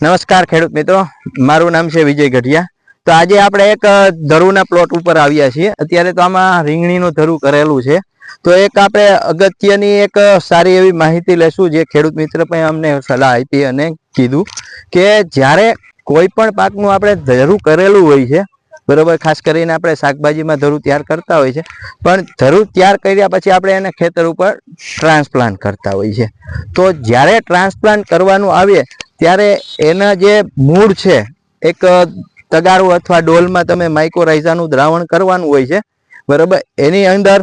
નમસ્કાર ખેડૂત મિત્રો, મારું નામ છે વિજય ગઢિયા. તો આજે આપણે એક ધરુના પ્લોટ ઉપર આવ્યા છીએ. અત્યારે તો આમાં રીંગણીનું ધરું કરેલું છે. તો એક આપણે અગત્યની એક સારી એવી માહિતી લેશું, જે ખેડૂત મિત્ર પણ અમને સલાહ આપી અને કીધું કે જ્યારે કોઈ પણ પાકનું આપણે ધરું કરેલું હોય છે, બરોબર, ખાસ કરીને આપણે શાકભાજીમાં ધરું તૈયાર કરતા હોય છે, પણ ધરું તૈયાર કર્યા પછી આપણે એને ખેતર ઉપર ટ્રાન્સપ્લાન્ટ કરતા હોય છે. તો જ્યારે ટ્રાન્સપ્લાન્ટ કરવાનું આવે ત્યારે એના જે મૂળ છે, એક તગારું અથવા ડોલમાં તમે માઇક્રોરાઇઝાનું દ્રાવણ કરવાનું હોય છે, બરાબર? એની અંદર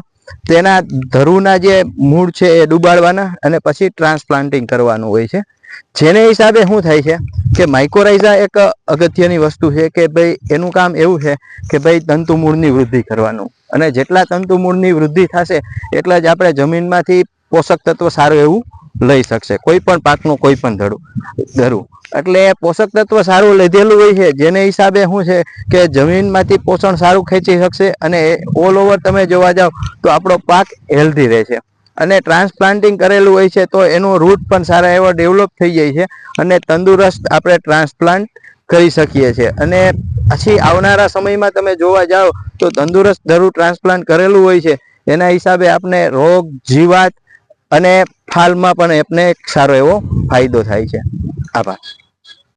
તેના ધરુના જે મૂળ છે એ ડુબાડવાના અને પછી ટ્રાન્સપ્લાન્ટિંગ કરવાનું હોય છે. જેને હિસાબે શું થાય છે કે માઇક્રોરાઇઝા એક અગત્યની વસ્તુ છે કે ભાઈ એનું કામ એવું છે કે ભાઈ તંતુ મૂળની વૃદ્ધિ કરવાનું. અને જેટલા તંતુ મૂળની વૃદ્ધિ થશે એટલા જ આપણે જમીનમાંથી પોષક તત્વ સારું એવું લઈ શકશે. કોઈ પણ પાકનું કોઈ પણ ધરું ધરું. એટલે પોષક તત્વ સારું લીધેલું હોય છે. જેને હિસાબે શું છે કે જમીનમાંથી પોષણ સારું ખેંચી શકશે અને ઓલ ઓવર તમે જોવા જાવ તો આપણો પાક હેલ્ધી રહેશે. અને ટ્રાન્સપ્લાન્ટિંગ કરેલું હોય છે તો એનું રૂટ પણ સારા એવો ડેવલપ થઈ જાય છે અને તંદુરસ્ત આપણે ટ્રાન્સપ્લાન્ટ કરી શકીએ છીએ. અને પછી આવનારા સમયમાં તમે જોવા જાઓ તો તંદુરસ્ત ધરું ટ્રાન્સપ્લાન્ટ કરેલું હોય છે. એના હિસાબે આપણે રોગ, જીવાત અને ફાલમાં પણ એપને એક સારો એવો ફાયદો થાય છે. આભાર.